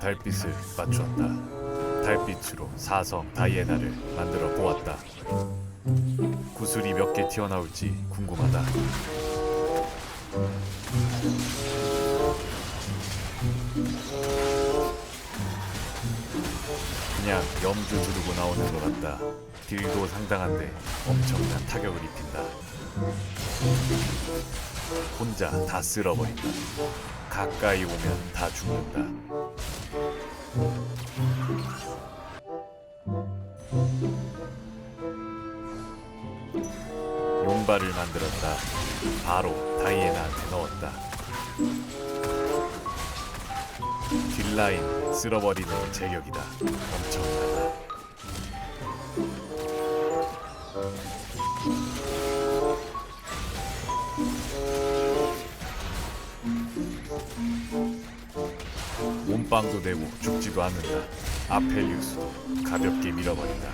달빛을 맞추었다. 달빛으로 사성 다이애나를 만들어 보았다. 구슬이 몇 개 튀어나올지 궁금하다. 그냥 염주 두르고 나오는 것 같다. 딜도 상당한데 엄청난 타격을 입힌다. 혼자 다 쓸어버린다. 가까이 오면 다 죽는다. 용발을 만들었다. 바로 다이애나한테 넣었다. 뒷라인 쓸어버리는 제격이다. 엄청나다. 몸빵도 되고 죽지도 않는다. 아펠리우스도 가볍게 밀어버린다.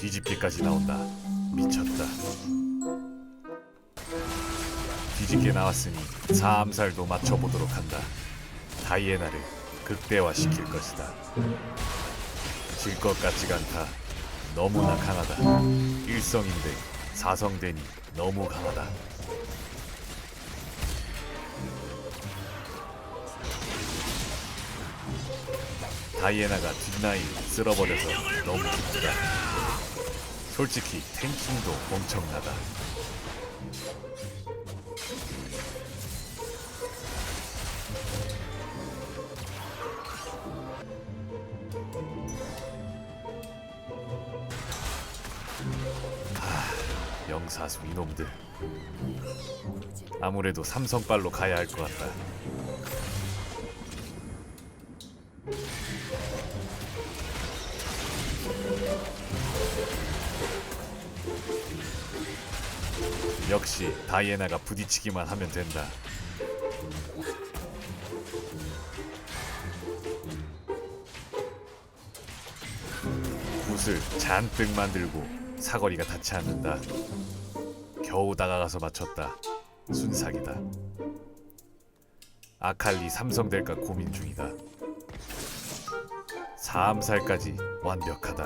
뒤집기까지 나온다. 미쳤다. 뒤집게 나왔으니 사암살도 맞춰보도록 한다. 다이애나를 극대화시킬 것이다. 질 것 같지가 않다. 너무나 강하다. 일성인데 사성되니 너무 강하다. 다이애나가 뒷라인 쓸어버려서 너무 기쁘다. 솔직히 탱킹도 엄청나다. 하, 영사수 이놈들. 아무래도 삼성빨로 가야 할 것 같다. 역시 다이애나가 부딪히기만 하면 된다. 붓을 잔뜩 만들고 사거리가 닿지 않는다. 겨우 다가가서 맞췄다. 순삭이다. 아칼리 삼성될까 고민 중이다. 사암살까지 완벽하다.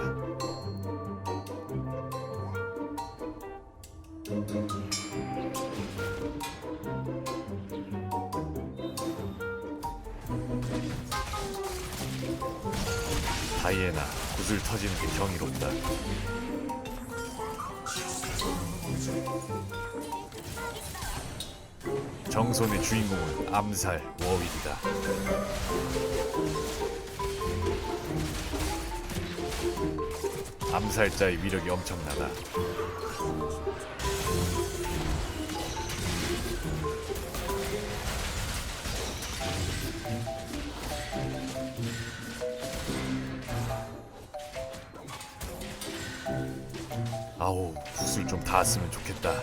다이애나 구슬 터지는 게 경이롭다. 정손의 주인공은 암살 워윅이다. 암살자의 위력이 엄청나다. 아우 구슬 좀 닿았으면 좋겠다.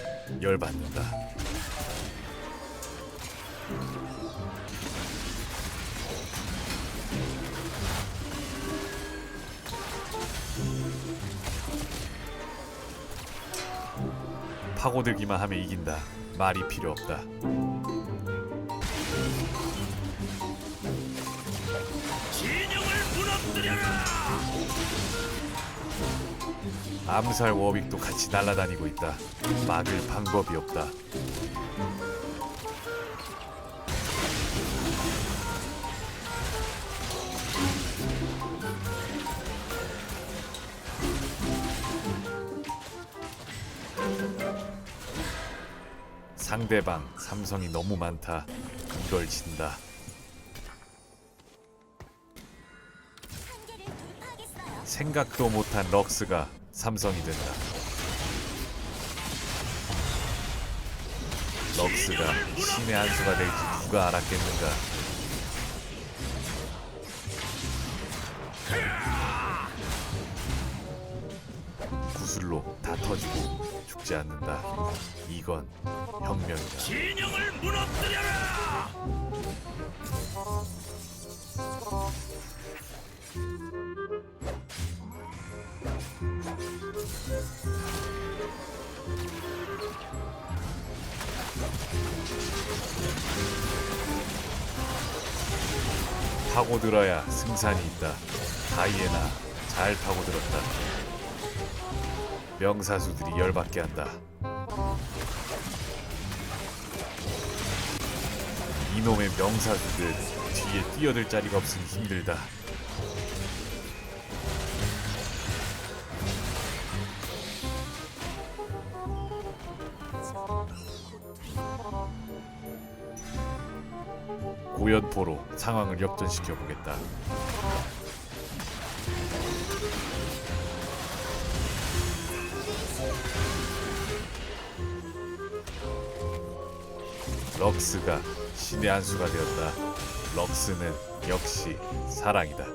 열받는다. 파고들기만 하면 이긴다. 말이 필요 없다. 진영을 무너뜨려라! 암살 워윅도 같이 날아다니고 있다. 막을 방법이 없다. 상대방 삼성이 너무 많다. 이걸 진다. 생각도 못한 럭스가 삼성이 된다. 럭스가 신의 한 수가 될지 누가 알았겠는가. 구슬로 다 터지고 죽지 않는다. 이건 혁명이다. 진영을 무너뜨려라! 파고들어야 승산이 있다. 다이애나 잘 파고들었다. 명사수들이 열받게 한다. 이놈의 명사수들 뒤에 뛰어들 자리가 없으니 힘들다. 고연포로 상황을 역전시켜 보겠다. 럭스가 신의 한 수가 되었다. 럭스는 역시 사랑이다.